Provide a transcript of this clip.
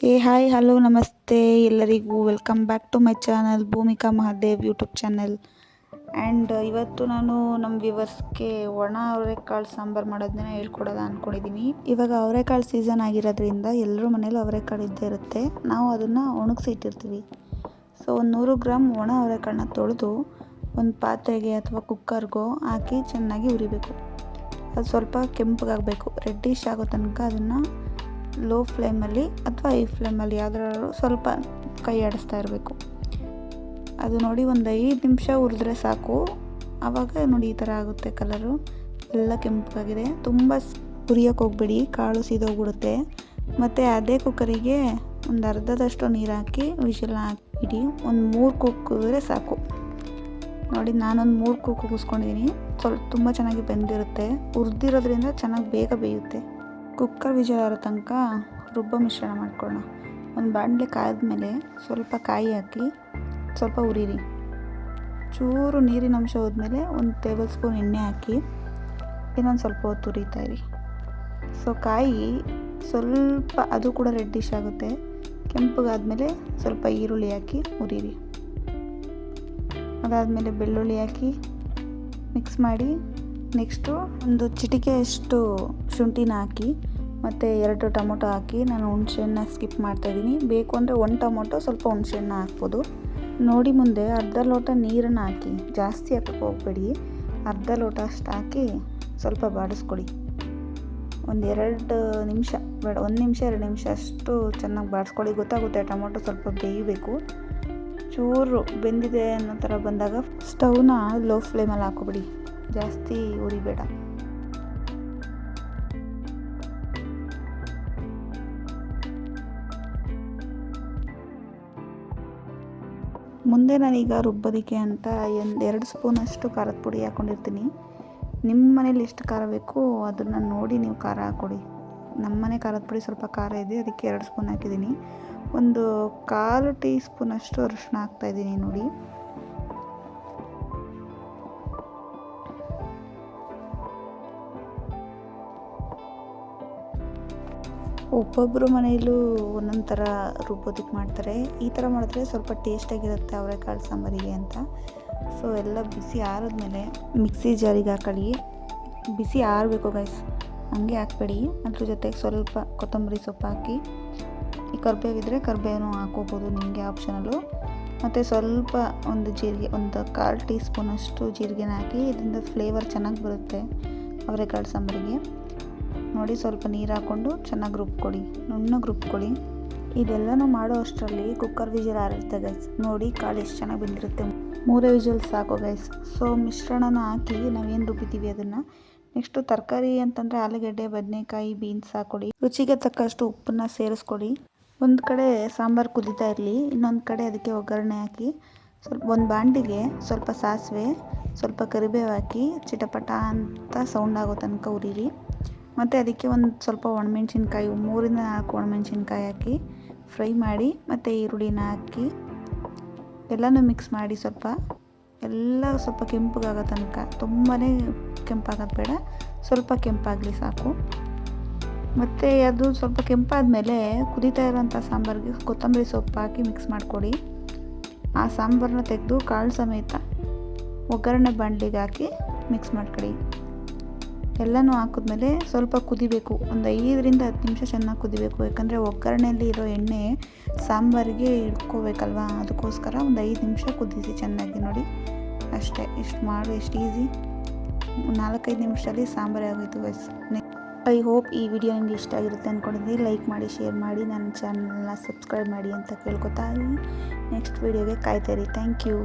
ಏ, hi, hello, ನಮಸ್ತೆ. ಎಲ್ಲರಿಗೂ welcome back to my channel Bhoomika Mahadev YouTube channel. And ಇವತ್ತು ನಾನು ನಮ್ಮ ವ್ಯೂವರ್ಸ್ಗೆ ಒಣ ಅವರೆಕಾಳು ಸಾಂಬಾರು ಮಾಡೋದನ್ನ ಹೇಳ್ಕೊಡೋದ ಅಂದ್ಕೊಂಡಿದ್ದೀನಿ ಇವಾಗ ಅವರೆಕಾಳು ಸೀಸನ್ ಆಗಿರೋದ್ರಿಂದ ಎಲ್ಲರ ಮನೇಲೂ ಅವರೆಕಾಳು ಇದ್ದೇ ಇರುತ್ತೆ. ನಾವು ಅದನ್ನು ಒಣಗಿಸಿ ಇಟ್ಟಿರ್ತೀವಿ ಸೊ ಒಂದು ನೂರು ಗ್ರಾಮ್ ಒಣ ಅವರೆಕಾಳನ್ನ ತೊಳೆದು ಒಂದು ಪಾತ್ರೆಗೆ ಅಥವಾ ಕುಕ್ಕರ್ಗೋ ಹಾಕಿ ಚೆನ್ನಾಗಿ ಉರಿಬೇಕು ಅದು ಸ್ವಲ್ಪ ಕೆಂಪಗಾಗಬೇಕು. ರೆಡ್ಡಿಶ್ ಆಗೋ ತನಕ ಅದನ್ನು ಲೋ ಫ್ಲೇಮಲ್ಲಿ ಅಥವಾ ಐ ಫ್ಲೇಮಲ್ಲಿ ಯಾವುದಾದ್ರು ಸ್ವಲ್ಪ ಕೈ ಆಡಿಸ್ತಾ ಇರಬೇಕು. ಅದು ನೋಡಿ ಒಂದು ಐದು ನಿಮಿಷ ಉರಿದ್ರೆ ಸಾಕು. ಆವಾಗ ನೋಡಿ ಈ ಥರ ಆಗುತ್ತೆ ಕಲರು ಎಲ್ಲ ಕೆಂಪಾಗಿದೆ. ತುಂಬ ಹುರಿಯೋಕೆ ಹೋಗ್ಬೇಡಿ. ಕಾಳು ಸೀದೋಗ್ಬಿಡುತ್ತೆ. ಮತ್ತು ಅದೇ ಕುಕ್ಕರಿಗೆ ಒಂದು ಅರ್ಧದಷ್ಟು ನೀರು ಹಾಕಿ ವಿಷಲ್ ಹಾಕಿಡಿ ಒಂದು ಮೂರು ಕುಕ್ಕಿದ್ರೆ ಸಾಕು. ನೋಡಿ ನಾನೊಂದು ಮೂರು ಕುಕ್ ಕುಗಿಸ್ಕೊಂಡಿದ್ದೀನಿ ಸ್ವಲ್ಪ ತುಂಬ ಚೆನ್ನಾಗಿ ಬೆಂದಿರುತ್ತೆ. ಹುರಿದಿರೋದ್ರಿಂದ ಚೆನ್ನಾಗಿ ಬೇಗ ಬೇಯುತ್ತೆ. ಕುಕ್ಕರ್ ವಿಜಯ ತನಕ ರುಬ್ಬ ಮಿಶ್ರಣ ಮಾಡ್ಕೊಳ್ಳೋಣ. ಒಂದು ಬಾಣಲೆ ಕಾಯ್ದ್ಮೇಲೆ ಸ್ವಲ್ಪ ಕಾಯಿ ಹಾಕಿ, ಸ್ವಲ್ಪ ಉರಿರಿ. ಚೂರು ನೀರಿನ ಅಂಶ ಹೋದ್ಮೇಲೆ ಒಂದು ಟೇಬಲ್ ಸ್ಪೂನ್ ಎಣ್ಣೆ ಹಾಕಿ, ಇನ್ನೊಂದು ಸ್ವಲ್ಪ ಹೊತ್ತು ಉರಿತಾ ಇರಿ. ಸೊ ಕಾಯಿ ಸ್ವಲ್ಪ ಅದು ಕೂಡ ರೆಡ್ಡಿಶ್ ಆಗುತ್ತೆ. ಕೆಂಪಗಾದ್ಮೇಲೆ ಸ್ವಲ್ಪ ಈರುಳ್ಳಿ ಹಾಕಿ ಉರಿರಿ. ಅದಾದಮೇಲೆ ಬೆಳ್ಳುಳ್ಳಿ ಹಾಕಿ ಮಿಕ್ಸ್ ಮಾಡಿ ನೆಕ್ಸ್ಟು ಒಂದು ಚಿಟಿಕೆಯಷ್ಟು ಶುಂಠಿನ ಹಾಕಿ, ಮತ್ತು ಎರಡು ಟೊಮೊಟೊ ಹಾಕಿ ನಾನು ಹುಣಸೆಹಣ್ಣ ಸ್ಕಿಪ್ ಮಾಡ್ತಾಯಿದ್ದೀನಿ ಬೇಕು ಅಂದರೆ ಒಂದು ಟೊಮೊಟೊ, ಸ್ವಲ್ಪ ಹುಣಸೆಹಣ್ಣ ಹಾಕ್ಬೋದು. ನೋಡಿ ಮುಂದೆ ಅರ್ಧ ಲೋಟ ನೀರನ್ನು ಹಾಕಿ, ಜಾಸ್ತಿ ಹಾಕಕ್ಕೆ ಹೋಗ್ಬೇಡಿ. ಅರ್ಧ ಲೋಟ ಅಷ್ಟು ಹಾಕಿ ಸ್ವಲ್ಪ ಬಾಡಿಸ್ಕೊಡಿ. ಒಂದು ಎರಡು ನಿಮಿಷ, ಬೇಡ, ಒಂದು ನಿಮಿಷ, ಎರಡು ನಿಮಿಷ ಅಷ್ಟು ಚೆನ್ನಾಗಿ ಬಾಡಿಸ್ಕೊಳ್ಳಿ ಗೊತ್ತಾಗುತ್ತೆ ಟೊಮೊಟೊ ಸ್ವಲ್ಪ ಬೇಯಬೇಕು. ಚೂರು ಬೆಂದಿದೆ ಅನ್ನೋ ಥರ ಬಂದಾಗ ಸ್ಟವ್ನ ಲೋ ಫ್ಲೇಮಲ್ಲಿ ಹಾಕೋಬಿಡಿ ಜಾಸ್ತಿ ಉರಿಬೇಡ. ಮುಂದೆ ನಾನೀಗ ರುಬ್ಬೋದಕ್ಕೆ ಅಂತ ಒಂದು ಎರಡು ಸ್ಪೂನಷ್ಟು ಖಾರದ ಪುಡಿ ಹಾಕ್ಕೊಂಡಿರ್ತೀನಿ ನಿಮ್ಮ ಮನೇಲಿ ಎಷ್ಟು ಖಾರ ಬೇಕು ಅದನ್ನು ನೋಡಿ ನೀವು ಖಾರ ಹಾಕ್ಕೊಡಿ ನಮ್ಮ ಮನೆ ಖಾರದ ಪುಡಿ ಸ್ವಲ್ಪ ಖಾರ ಇದೆ, ಅದಕ್ಕೆ ಎರಡು ಸ್ಪೂನ್ ಹಾಕಿದ್ದೀನಿ. ಒಂದು ಕಾಲು ಟೀ ಸ್ಪೂನಷ್ಟು ಅರಿಶಿನ ಹಾಕ್ತಾಯಿದ್ದೀನಿ ನೋಡಿ. ಒಬ್ಬೊಬ್ಬರು ಮನೆಯಲ್ಲೂ ಒಂದೊಂದು ಥರ ರುಬ್ಬೋದಕ್ಕೆ ಮಾಡ್ತಾರೆ. ಈ ಥರ ಮಾಡಿದ್ರೆ ಸ್ವಲ್ಪ ಟೇಸ್ಟಾಗಿರುತ್ತೆ ಅವರೆಕಾಳು ಸಾಂಬಾರಿಗೆ ಅಂತ. ಸೊ ಎಲ್ಲ ಬಿಸಿ ಆರಿದ್ಮೇಲೆ ಮಿಕ್ಸಿ ಜಾರಿಗೆ ಹಾಕೊಳ್ಳಿ. ಬಿಸಿ ಆರಬೇಕು ಗೈಸ್ ಹಂಗೆ ಹಾಕ್ಬೇಡಿ. ಅದ್ರ ಜೊತೆಗೆ ಸ್ವಲ್ಪ ಕೊತ್ತಂಬರಿ ಸೊಪ್ಪು ಹಾಕಿ. ಈ ಕರ್ಬೇವಿದ್ರೆ ಕರ್ಬೇವನು ಹಾಕೋಬೋದು ನಿಮಗೆ ಆಪ್ಷನಲ್ಲು ಮತ್ತು ಸ್ವಲ್ಪ ಒಂದು ಜೀರಿಗೆ, ಒಂದು ಕಾಲು ಟೀ ಸ್ಪೂನಷ್ಟು ಜೀರಿಗೆನ ಹಾಕಿ, ಇದರಿಂದ ಫ್ಲೇವರ್ ಚೆನ್ನಾಗಿ ಬರುತ್ತೆ ಅವರೆಕಾಳು ಸಾಂಬಾರಿಗೆ. ನೋಡಿ ಸ್ವಲ್ಪ ನೀರು ಹಾಕ್ಕೊಂಡು ಚೆನ್ನಾಗಿ ರುಬ್ಕೊಡಿ. ನುಣ್ಣಗೆ ರುಬ್ಕೊಳ್ಳಿ ಇದೆಲ್ಲನೂ ಮಾಡೋ ಅಷ್ಟರಲ್ಲಿ ಕುಕ್ಕರ್ ವಿಜಲ್ ಆರಿರುತ್ತೆ ಗೈಸ್ ನೋಡಿ ಕಾಳು ಎಷ್ಟು ಚೆನ್ನಾಗಿ ಬಂದಿರುತ್ತೆ. ಮೂರೇ ವಿಜಲ್ ಸಾಕು ಗೈಸ್ ಸೊ ಮಿಶ್ರಣನ ಹಾಕಿ ನಾವೇನು ರುಬ್ಬಿದ್ದೀವಿ ಅದನ್ನು? ನೆಕ್ಸ್ಟು ತರಕಾರಿ ಅಂತಂದರೆ ಆಲೂಗಡ್ಡೆ, ಬದನೆಕಾಯಿ ಬೀನ್ಸ್ ಹಾಕ್ಕೊಡಿ ರುಚಿಗೆ ತಕ್ಕಷ್ಟು ಉಪ್ಪನ್ನ ಸೇರಿಸ್ಕೊಡಿ. ಒಂದು ಕಡೆ ಸಾಂಬಾರು ಕುದೀತಾ ಇರಲಿ, ಇನ್ನೊಂದು ಕಡೆ ಅದಕ್ಕೆ ಒಗ್ಗರಣೆ ಹಾಕಿ ಸ್ವಲ್ಪ ಒಂದು ಬಾಂಡಿಗೆ ಸ್ವಲ್ಪ ಸಾಸಿವೆ, ಸ್ವಲ್ಪ ಕರಿಬೇವು ಹಾಕಿ, ಚಿಟಪಟ ಅಂತ ಸೌಂಡ್ ಆಗೋ ತನಕ ಉರಿರಿ ಮತ್ತು ಅದಕ್ಕೆ ಒಂದು ಸ್ವಲ್ಪ ಒಣಮೆಣ್ಸಿನ್ಕಾಯಿ, ಮೂರಿಂದ ನಾಲ್ಕು ಒಣಮೆಣ್ಸಿನ್ಕಾಯಿ ಹಾಕಿ ಫ್ರೈ ಮಾಡಿ, ಮತ್ತು ಈರುಳ್ಳಿನ ಹಾಕಿ ಎಲ್ಲನೂ ಮಿಕ್ಸ್ ಮಾಡಿ ಸ್ವಲ್ಪ, ಎಲ್ಲ ಸ್ವಲ್ಪ ಕೆಂಪಗಾಗೋ ತನಕ ತುಂಬಾ ಕೆಂಪಾಗೋದು ಬೇಡ, ಸ್ವಲ್ಪ ಕೆಂಪಾಗಲಿ ಸಾಕು. ಮತ್ತು ಅದು ಸ್ವಲ್ಪ ಕೆಂಪಾದಮೇಲೆ ಕುದೀತಾ ಇರೋಂಥ ಸಾಂಬಾರಿಗೆ ಕೊತ್ತಂಬರಿ ಸೊಪ್ಪು ಹಾಕಿ ಮಿಕ್ಸ್ ಮಾಡಿಕೊಡಿ. ಆ ಸಾಂಬಾರನ್ನ ತೆಗೆದು ಕಾಳು ಸಮೇತ ಒಗ್ಗರಣೆ ಬಾಣಲಿಗೆ ಹಾಕಿ ಮಿಕ್ಸ್ ಮಾಡ್ಕೊಡಿ. ಎಲ್ಲನೂ ಹಾಕಿದ್ಮೇಲೆ ಸ್ವಲ್ಪ ಕುದಿಬೇಕು. ಒಂದು ಐದರಿಂದ ಹತ್ತು ನಿಮಿಷ ಚೆನ್ನಾಗಿ ಕುದಿಬೇಕು. ಯಾಕಂದರೆ ಒಗ್ಗರಣೆಯಲ್ಲಿ ಇರೋ ಎಣ್ಣೆ ಸಾಂಬಾರಿಗೆ ಇಟ್ಕೋಬೇಕಲ್ವಾ? ಅದಕ್ಕೋಸ್ಕರ ಒಂದು ಐದು ನಿಮಿಷ ಕುದಿಸಿ ಚೆನ್ನಾಗಿ ನೋಡಿ. ಅಷ್ಟೇ, ಇಷ್ಟು ಮಾಡಿ ಎಷ್ಟು ಈಸಿ. ನಾಲ್ಕೈದು ನಿಮಿಷದಲ್ಲಿ ಸಾಂಬಾರೇ ಆಗೋಯ್ತು ಗೈಸ್ ಐ ಹೋಪ್ ಈ ವಿಡಿಯೋ ನಿಮಗೆ ಇಷ್ಟ ಆಗಿರುತ್ತೆ ಅಂದ್ಕೊಂಡಿದ್ದೀನಿ ಲೈಕ್ ಮಾಡಿ ಶೇರ್ ಮಾಡಿ, ನನ್ನ ಚಾನಲ್ನ ಸಬ್ಸ್ಕ್ರೈಬ್ ಮಾಡಿ ಅಂತ ಕೇಳ್ಕೊತಾ ನೆಕ್ಸ್ಟ್ ವೀಡಿಯೋಗೆ ಕಾಯ್ತಾಯಿರಿ ಥ್ಯಾಂಕ್ ಯು